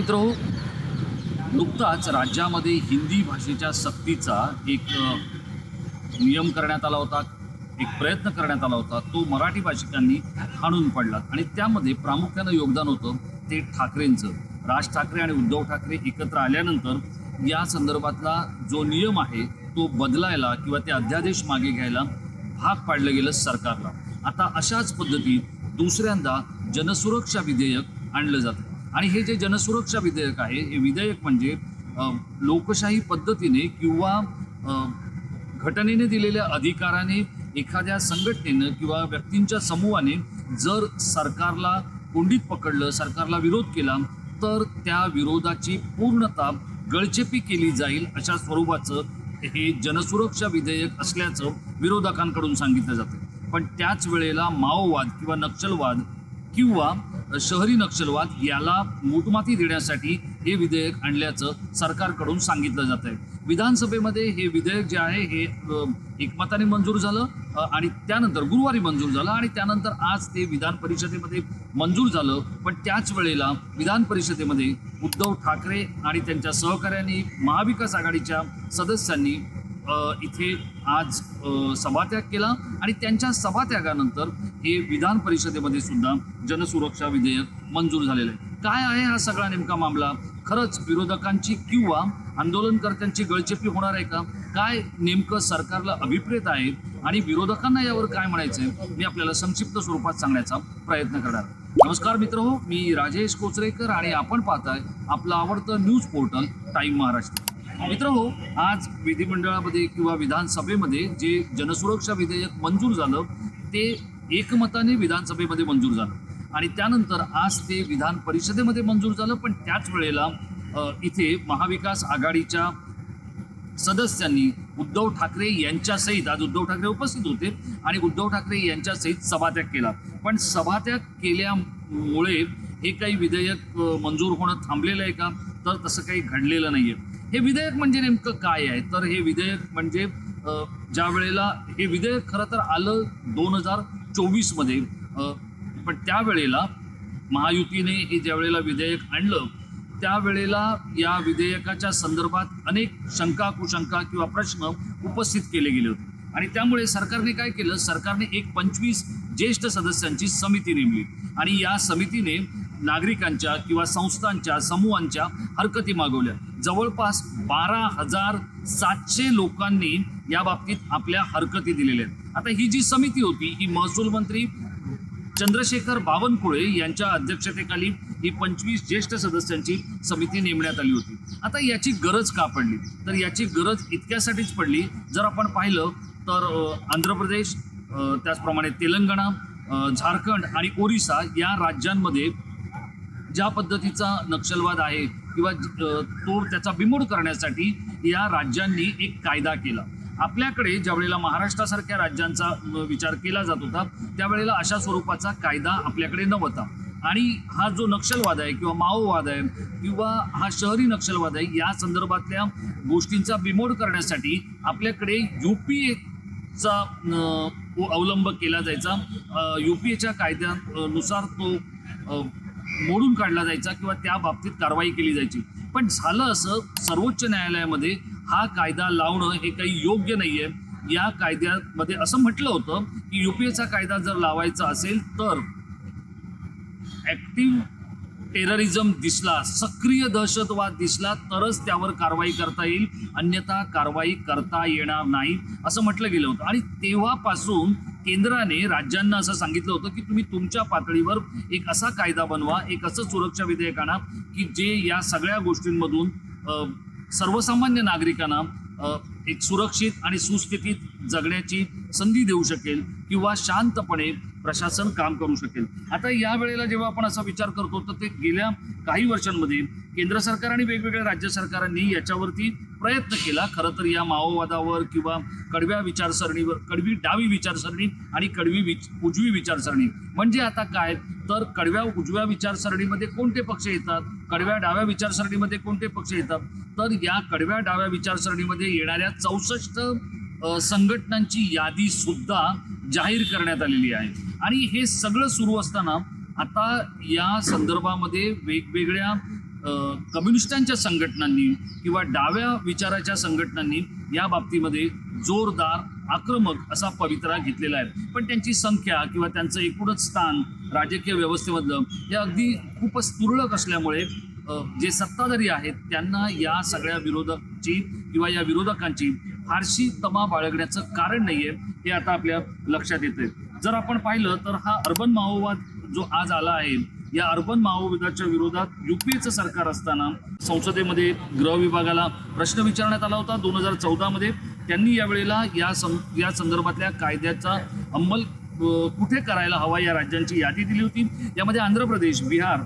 मित्र हो नुकताच राज्यामध्ये हिंदी भाषेच्या सक्तीचा एक नियम करण्यात आला होता एक प्रयत्न करण्यात आला होता. तो मराठी भाषिकांनी हाणून पडला आणि त्यामध्ये प्रामुख्यानं योगदान होतं ते ठाकरेंचं. राज ठाकरे आणि उद्धव ठाकरे एकत्र आल्यानंतर या संदर्भातला जो नियम आहे तो बदलायला किंवा ते अध्यादेश मागे घ्यायला भाग पाडलं गेलं सरकारला. आता अशाच पद्धतीत दुसऱ्यांदा जनसुरक्षा विधेयक आणलं जातं. आणि हे जे जनसुरक्षा विधेयक आहे हे विधेयक म्हणजे लोकशाही पद्धतीने किंवा घटनेने दिलेल्या अधिकाराने एखाद्या संघटनेनं किंवा व्यक्तींच्या समूहाने जर सरकारला कोंडीत पकडलं सरकारला विरोध केला तर त्या विरोधाची पूर्णता गळचेपी केली जाईल अशा स्वरूपाचं हे जनसुरक्षा विधेयक असल्याचं विरोधकांकडून सांगितलं जातं. पण त्याच वेळेला माओवाद किंवा नक्षलवाद किंवा शहरी नक्षलवाद याला मोठमाती देण्यासाठी हे विधेयक आणल्याचं सरकारकडून सांगितलं जात आहे. विधानसभेमध्ये हे विधेयक जे आहे हे एकमताने मंजूर झालं आणि त्यानंतर गुरुवारी मंजूर झालं आणि त्यानंतर आज ते विधान परिषदेमध्ये मंजूर झालं. पण त्याच वेळेला विधान परिषदेमध्ये उद्धव ठाकरे आणि त्यांच्या सहकाऱ्यांनी महाविकास आघाडीच्या सदस्यांनी इथे आज सभात्याग केला आणि त्यांच्या सभात्यागानंतर हे विधान परिषदेमध्ये सुद्धा जनसुरक्षा विधेयक मंजूर झालेलं आहे. काय आहे हा सगळा नेमका मामला? खरंच विरोधकांची किंवा आंदोलनकर्त्यांची गळचेपी होणार आहे का? काय नेमकं सरकारला अभिप्रेत आहे आणि विरोधकांना यावर काय म्हणायचं आहे मी आपल्याला संक्षिप्त स्वरूपात सांगण्याचा प्रयत्न करणार नमस्कार मित्र हो मी राजेश कोचरेकर आणि आपण पाहताय आपलं आवडतं न्यूज पोर्टल टाईम महाराष्ट्र. मित्र हो आज विधिमंडळामध्ये किंवा विधानसभेमध्ये जे जनसुरक्षा विधेयक मंजूर झालं ते एकमताने विधानसभेमध्ये मंजूर झालं. आणि त्यानंतर आज ते विधान परिषदेमध्ये मंजूर झालं पण त्याच वेळेला इथे महाविकास आघाडीच्या सदस्यांनी उद्धव ठाकरे यांच्यासहित आज उद्धव ठाकरे उपस्थित होते आणि उद्धव ठाकरे यांच्यासहित सभात्याग केला. पण सभात्याग केल्यामुळे हे काही विधेयक मंजूर होणं थांबलेलं आहे का? तर तसं काही घडलेलं नाही आहे हे विधेयक म्हणजे नेमकं काय आहे? तर हे विधेयक म्हणजे ज्या वेळेला हे विधेयक खरं तर आलं दोन हजार चोवीसमध्ये पण त्यावेळेला महायुतीने हे ज्या वेळेला विधेयक आणलं त्यावेळेला या विधेयकाच्या संदर्भात अनेक शंका कुशंका किंवा प्रश्न उपस्थित केले गेले होते. आणि त्यामुळे सरकारने काय केलं? सरकारने एक पंचवीस ज्येष्ठ सदस्यांची समिती नेमली. आणि या समितीने नागरिकांच्या किंवा संस्थांच्या समूहांच्या हरकती मागवल्या. जवळपास बारा हजार सातशे लोकांनी या बाबतीत आपल्या हरकती दिलेल्या आहेत. आता ही जी समिती होती ही महसूल मंत्री चंद्रशेखर बावनकुळे यांच्या अध्यक्षतेखाली ही पंचवीस ज्येष्ठ सदस्यांची समिती नेमण्यात आली होती. आता याची गरज का पडली? तर याची गरज इतक्यासाठीच पडली. जर आपण पाहिलं तर आंध्र प्रदेश त्याचप्रमाणे तेलंगणा झारखंड आणि ओरिसा या राज्यांमध्ये ज्या पद्धतीचा नक्षलवाद आहे किंवा तो त्याचा बिमोड करण्यासाठी या राज्यांनी एक कायदा केला. आपल्याकडे ज्या वेळेला महाराष्ट्रासारख्या राज्यांचा विचार केला जात होता त्यावेळेला अशा स्वरूपाचा कायदा आपल्याकडे नव्हता. आणि हा जो नक्षलवाद आहे किंवा माओवाद आहे किंवा हा शहरी नक्षलवाद आहे या संदर्भातल्या गोष्टींचा बिमोड करण्यासाठी आपल्याकडे यू पी चा अवलंब केला जायचा. यू पी एच्या कायद्यानुसार तो मोडून काढला जायचा किंवा त्या बाबतीत कारवाई केली जायची. पण झालं असं सर्वोच्च न्यायालयामध्ये हा कायदा लावणं हे काही योग्य नाही आहे या कायद्यामध्ये असं म्हटलं होतं की युपीएचा कायदा जर लावायचा असेल तर ॲक्टिव्ह टेररिझम दिसला सक्रिय दहशतवाद दिसला तरच त्यावर कारवाई करता येईल. अन्यथा कारवाई करता येणार नाही असं म्हटलं गेलं होतं. आणि तेव्हापासून केंद्राने राज्यांना असं सांगितलं होतं की तुम्ही तुमच्या पातळीवर एक असा कायदा बनवा एक असं सुरक्षा विधेयक आणा की जे या सगळ्या गोष्टींमधून सर्वसामान्य नागरिकांना एक सुरक्षित आणि सुस्थितीत जगण्याची संधी देऊ शकेल किंवा शांतपणे प्रशासन काम करू शकेल. आता या वेळेला जेव्हा आपण असा विचार करतो तर ते गेल्या काही वर्षांमध्ये केंद्र सरकार आणि वेगवेगळ्या राज्य सरकारांनी याच्यावरती प्रयत्न केला. खरं तर या माओवादावर किंवा कडव्या विचारसरणीवर कडवी डावी विचारसरणी आणि कडवी विच उजवी विचारसरणी. म्हणजे आता काय? तर कडव्या उजव्या विचारसरणीमध्ये कोणते पक्ष येतात? कडव्या डाव्या विचारसरणीमध्ये कोणते पक्ष येतात? तर या कडव्या डाव्या विचारसरणीमध्ये येणाऱ्या चौसष्ट संघटनांची यादी सुद्धा जाहीर करण्यात आलेली आहे. आणि हे सगळं सुरू असताना आता या संदर्भामध्ये वेगवेगळ्या कम्युनिस्टांच्या संघटनांनी किंवा डाव्या विचाराच्या संघटनांनी या बाबतीमध्ये जोरदार आक्रमक असा पवित्रा घेतलेला आहे. पण त्यांची संख्या किंवा त्यांचं एकूणच स्थान राजकीय व्यवस्थेमधलं हे अगदी खूपच तुरळक असल्यामुळे जे सत्ताधारी आहेत त्यांना या सगळ्या विरोधकची किंवा या विरोधकांची फारशी तमा बाळगण्याचं कारण नाहीये हे आता आपल्या लक्षात येते जर आपण पाहिलं तर हा अर्बन माओवाद जो आज आला आहे या अर्बन माओवादाच्या विरोधात युपीएचं सरकार असताना संसदेमध्ये गृह विभागाला प्रश्न विचारण्यात आला होता दोन हजार चौदामध्ये. त्यांनी यावेळेला या सं या संदर्भातल्या कायद्याचा अंमल कुठे करायला हवा या राज्यांची यादी दिली होती. यामध्ये आंध्र प्रदेश बिहार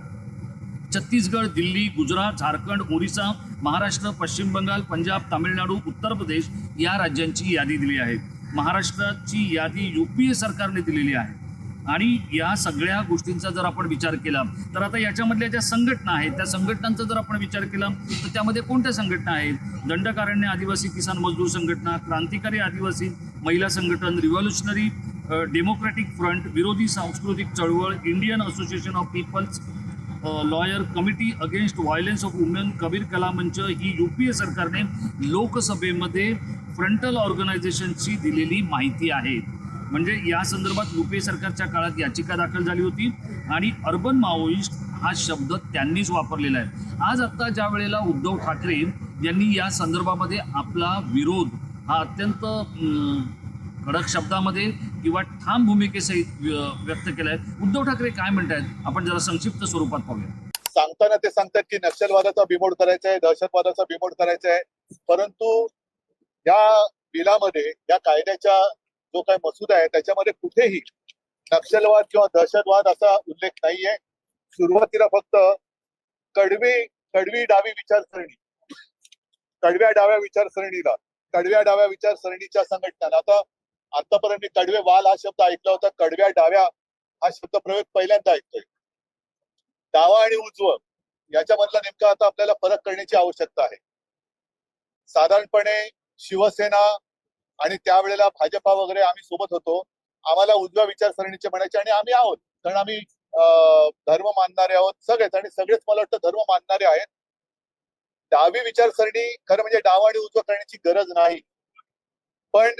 छत्तीसगड दिल्ली गुजरात झारखंड ओरिसा महाराष्ट्र पश्चिम बंगाल पंजाब तामिळनाडू उत्तर प्रदेश या राज्यांची यादी दिली आहे. महाराष्ट्राची यादी युपीए सरकारने दिलेली आहे. आणि या सगळ्या गोष्टींचा जर आपण विचार केला तर आता याच्यामधल्या ज्या संघटना आहेत त्या संघटनांचा जर आपण विचार केला तर त्यामध्ये कोणत्या संघटना आहेत? दंडकारण्य आदिवासी किसान मजदूर संघटना क्रांतिकारी आदिवासी महिला संघटन रिव्हॉल्युशनरी डेमोक्रॅटिक फ्रंट विरोधी सांस्कृतिक चळवळ Indian association of people's lawyer committee against violence of women Kabir Kala Manch ही ए सरकारने लोकसभेमध्ये फ्रंटल ऑर्गनायझेशनची दिलेली माहिती आहे. म्हणजे या संदर्भात युपीए सरकारच्या काळात याचिका दाखल झाली होती आणि अर्बन माओइस्ट हा शब्द त्यांनीच वापरलेला आहे. आज आत्ता ज्या वेळेला उद्धव ठाकरे यांनी या संदर्भामध्ये आपला विरोध हा अत्यंत कडक शब्दामध्ये किंवा ठाम भूमिकेसहित व्यक्त केलाय. उद्धव ठाकरे काय म्हणतायत? आपण जरा संक्षिप्त स्वरूपात पाहूया. सांगताना ते सांगतात की नक्षलवादाचा बिमोड करायचा आहे दहशतवादाचा बिमोड करायचा आहे परंतु या बिलामध्ये या कायद्याच्या जो काही मसुदा आहे त्याच्यामध्ये कुठेही नक्षलवाद किंवा दहशतवाद असा उल्लेख नाहीये. सुरुवातीला फक्त कडवी कडवी डावी विचारसरणी कडव्या डाव्या विचारसरणीला कडव्या डाव्या विचारसरणीच्या संघटना आता आतापर्यंत मी कडवे वाल हा शब्द ऐकला होता कडव्या डाव्या हा शब्द प्रयोग पहिल्यांदा ऐकतोय. डावा आणि उजव याच्यामधला नेमका आता आपल्याला फरक करण्याची आवश्यकता आहे. साधारणपणे शिवसेना आणि त्यावेळेला भाजपा वगैरे आम्ही सोबत होतो. आम्हाला उजव्या विचारसरणीचे म्हणायचे आणि आम्ही आहोत. कारण आम्ही अं, धर्म मानणारे आहोत सगळेच आणि सगळेच मला वाटतं धर्म मानणारे आहेत. डावी विचारसरणी खरं म्हणजे डाव आणि उजवं करण्याची गरज नाही. पण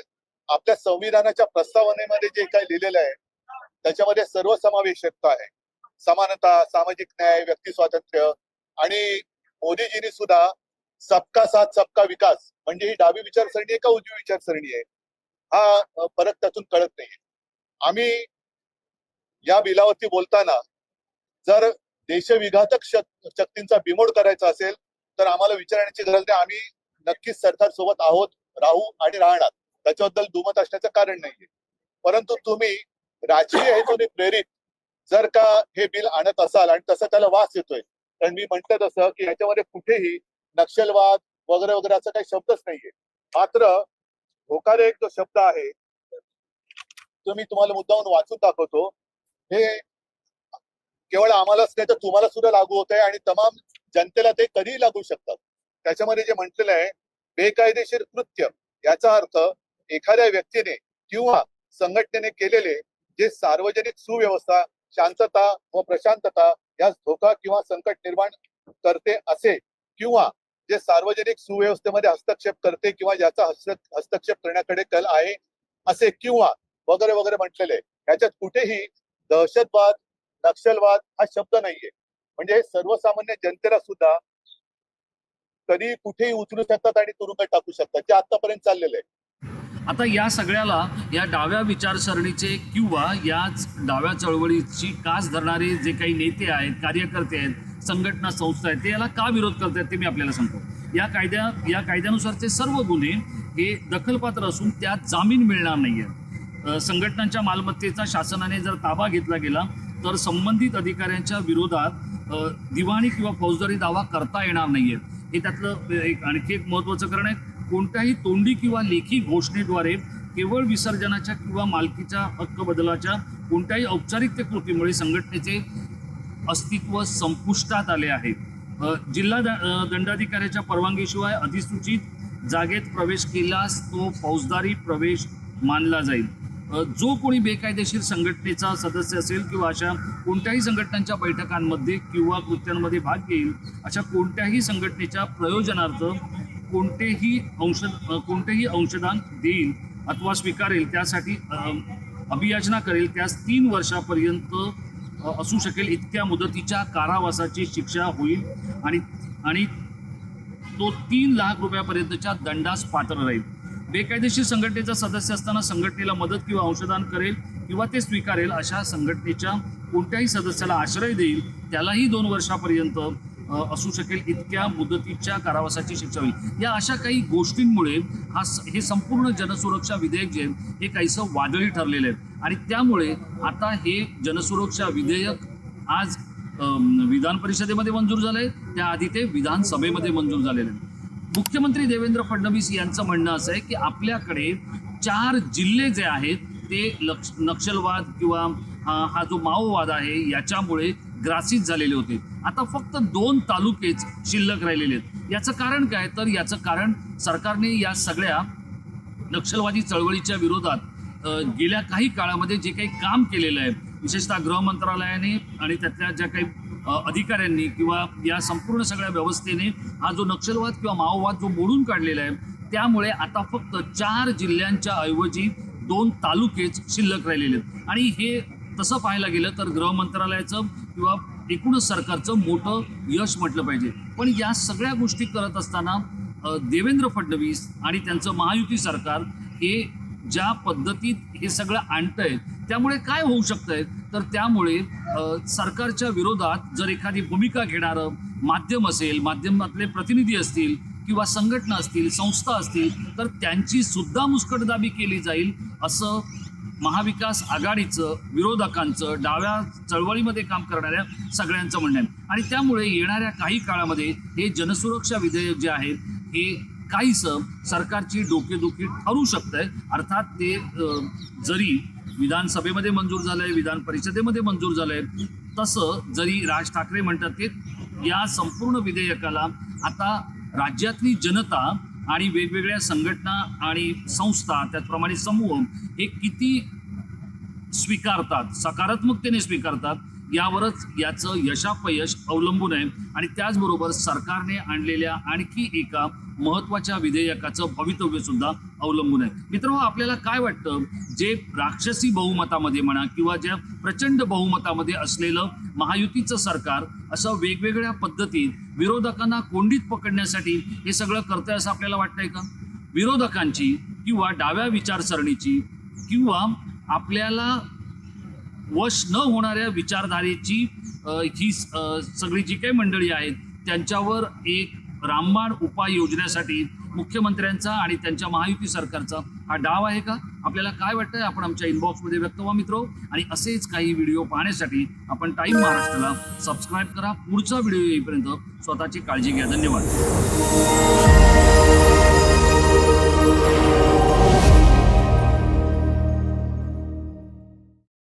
आपल्या संविधानाच्या प्रस्तावनेमध्ये जे काही लिहिलेलं आहे त्याच्यामध्ये सर्वसमावेशकता आहे. समानता सामाजिक न्याय व्यक्ती स्वातंत्र्य आणि मोदीजींनी सुद्धा सबका साथ सबका विकास. म्हणजे ही डावी विचारसरणी आहे का उजवी विचारसरणी आहे? हा फरक त्यातून कळत नाही. आम्ही या बिलावरती बोलताना जर देशविघातक शक्तींचा बिमोड करायचा असेल तर आम्हाला विचारण्याची गरज नाही. आम्ही नक्कीच सरकार सोबत आहोत राहू आणि राहणार. त्याच्याबद्दल दुमत असण्याचं कारण नाहीये. परंतु तुम्ही राजकीय हेतूने प्रेरित जर का हे बिल आणत असाल आणि तसं त्याला वास येतोय कारण मी म्हणतो तसं की याच्यामध्ये कुठेही नक्षलवाद वगैरे वगैरे असं काही शब्दच नाहीये. मात्र धोकादायक जो शब्द आहे तो मी तुम्हाला मुद्दाहून वाचून दाखवतो. हे केवळ आम्हालाच नाही तर तुम्हाला सुद्धा लागू होत आहे आणि तमाम जनतेला ते कधीही लागू शकतात. त्याच्यामध्ये जे म्हटलेलं आहे बेकायदेशीर कृत्य याचा अर्थ एखाद्या व्यक्तीने किंवा संघटनेने केलेले जे सार्वजनिक सुव्यवस्था शांतता व प्रशांतता यास धोका किंवा संकट निर्माण करते असे किंवा जे सार्वजनिक सुव्यवस्थेमध्ये हस्तक्षेप करते किंवा ज्याचा हस्तक्षेप करण्याकडे कल आहे असे किंवा वगैरे वगैरे म्हटलेले याच्यात कुठेही दहशतवाद नक्षलवाद हा शब्द नाहीये. म्हणजे सर्वसामान्य जनतेला सुद्धा कधी कुठेही उचलू शकतात आणि तुरुंगात टाकू शकतात जे आतापर्यंत चाललेलं आहे. आता या सगळ्याला या डाव्या विचारसरणीचे किंवा याच डाव्या चळवळीची कास धरणारे जे काही नेते आहेत कार्यकर्ते आहेत संघटना संस्था आहेत ते याला का विरोध करतायत ते मी आपल्याला सांगतो. या कायद्या या कायद्यानुसारचे सर्व गुन्हे हे दखलपात्र असून त्यात जामीन मिळणार नाही आहे संघटनांच्या मालमत्तेचा शासनाने जर ताबा घेतला गेला तर संबंधित अधिकाऱ्यांच्या विरोधात दिवाणी किंवा फौजदारी दावा करता येणार नाही आहे हे त्यातलं एक आणखी एक महत्त्वाचं कारण आहे. कोणत्याही तोंडी किंवा लेखी घोषणेद्वारे केवळ विसर्जनाच्या किंवा मालकीच्या हक्क बदलाच्या कोणत्याही औपचारिक कृतीमुळे संघटनेचे अस्तित्व संपुष्टात आले आहे. जिल्हा द- दंडाधिकाऱ्याच्या परवानगीशिवाय अधिसूचित जागेत प्रवेश केल्यास तो फौजदारी प्रवेश मानला जाईल. जो कोणी बेकायदेशीर संघटनेचा सदस्य असेल किंवा अशा कोणत्याही संघटनांच्या बैठकांमध्ये किंवा कृत्यांमध्ये भाग घेईल अशा कोणत्याही संघटनेच्या प्रयोजनार्थ कोणतेही अंश कोणतेही अंशदान देईल अथवा स्वीकारेल त्यासाठी अभियाचना करेल त्यास तीन वर्षापर्यंत असू शकेल इतक्या मुदतीच्या कारावासाची शिक्षा होईल आणि आणि तो तीन लाख रुपयापर्यंतच्या दंडास पात्र राहील. बेकायदेशीर संघटनेचा सदस्य असताना संघटनेला मदत किंवा अंशदान करेल किंवा ते स्वीकारेल अशा संघटनेच्या कोणत्याही सदस्याला आश्रय देईल त्यालाही दोन वर्षापर्यंत असू शकेल इतक्या मुदतीच्या कारावासाची शिक्षा होईल. या अशा काही गोष्टींमुळे हा हे संपूर्ण जनसुरक्षा विधेयक जे आहे, हे काहीसं वादळी ठरलेलं आहे आणि त्यामुळे आता हे जनसुरक्षा विधेयक आज विधान परिषदेमध्ये मंजूर झालंय त्याआधी ते विधानसभेमध्ये मंजूर झालेलं आहे मुख्यमंत्री देवेंद्र फडणवीस यांचं म्हणणं असं आहे की आपल्याकडे चार जिल्हे जे आहेत ते लक्ष नक्षलवाद किंवा हा जो माओवाद आहे याच्यामुळे ग्रासित झालेले होते. आता फक्त दोन तालुकेच शिल्लक राहिलेले आहेत. याचं कारण काय? तर याचं कारण सरकारने या सगळ्या नक्षलवादी चळवळीच्या विरोधात गेल्या काही काळामध्ये जे काही काम केलेलं आहे विशेषतः गृह मंत्रालयाने आणि त्यातल्या ज्या काही अधिकाऱ्यांनी किंवा या संपूर्ण सगळ्या व्यवस्थेने हा जो नक्षलवाद किंवा माओवाद जो मोडून काढलेला आहे त्यामुळे आता फक्त चार जिल्ह्यांच्या ऐवजी दोन तालुकेच शिल्लक राहिलेले आहेत. आणि हे तसं पाहायला गेलं तर गृह मंत्रालयाचं किंवा एकूणच सरकारचं मोठं यश म्हटलं पाहिजे. पण या सगळ्या गोष्टी करत असताना देवेंद्र फडणवीस आणि त्यांचं महायुती सरकार हे ज्या पद्धतीत हे सगळं आणतंय त्यामुळे काय होऊ शकतंय? तर त्यामुळे सरकारच्या विरोधात जर एखादी भूमिका घेणारं माध्यम असेल माध्यमातले प्रतिनिधी असतील किंवा संघटना असतील संस्था असतील तर त्यांची सुद्धा मुस्कटदाबी केली जाईल असं महाविकास आघाडीचं विरोधकांचं डाव्या चळवळीमध्ये काम करणाऱ्या सगळ्यांचं म्हणणं आहे. आणि त्यामुळे येणाऱ्या काही काळामध्ये हे जनसुरक्षा विधेयक जे आहे हे काहीसं सरकारची डोकेदुखी ठरू शकतंय. अर्थात ते जरी विधानसभेमध्ये मंजूर झालं आहे विधान परिषदेमध्ये मंजूर झालं आहे तसं जरी राज ठाकरे म्हणतात ते या संपूर्ण विधेयकाला आता राज्यातली जनता आणि वेगवेगळ्या संघटना आणि संस्था त्याचप्रमाणे समूह हे किती स्वीकारतात सकारात्मकतेने स्वीकारतात यावरच याचं यशापयश अवलंबून आहे. आणि त्याचबरोबर सरकारने आणलेल्या आणखी एका महत्त्वाच्या विधेयकाचं भवितव्य सुद्धा अवलंबून आहे. मित्रांनो आपल्याला काय वाटतं? जे राक्षसी बहुमतामध्ये म्हणा किंवा ज्या प्रचंड बहुमतामध्ये असलेलं महायुतीचं सरकार असं वेगवेगळ्या पद्धतीत विरोधकांना कोंडीत पकडण्यासाठी हे सगळं करतंय असं आपल्याला वाटतंय का? विरोधकांची किंवा डाव्या विचारसरणीची किंवा आपल्याला वश न होणाऱ्या विचारधारेची ही सगळी जी काही मंडळी आहेत त्यांच्यावर एक रामबाण उपाय योजनेसाठी मुख्यमंत्र्यांचा आणि त्यांच्या महायुती सरकारचा हा डाव आहे का? आपल्याला काय वाटतंय? आपण आमच्या इनबॉक्समध्ये व्यक्त व्हा मित्रो. आणि असेच काही व्हिडिओ पाहण्यासाठी आपण टाईम महाराष्ट्राला सबस्क्राईब करा. पुढचा व्हिडिओ येईपर्यंत स्वतःची काळजी घ्या. धन्यवाद.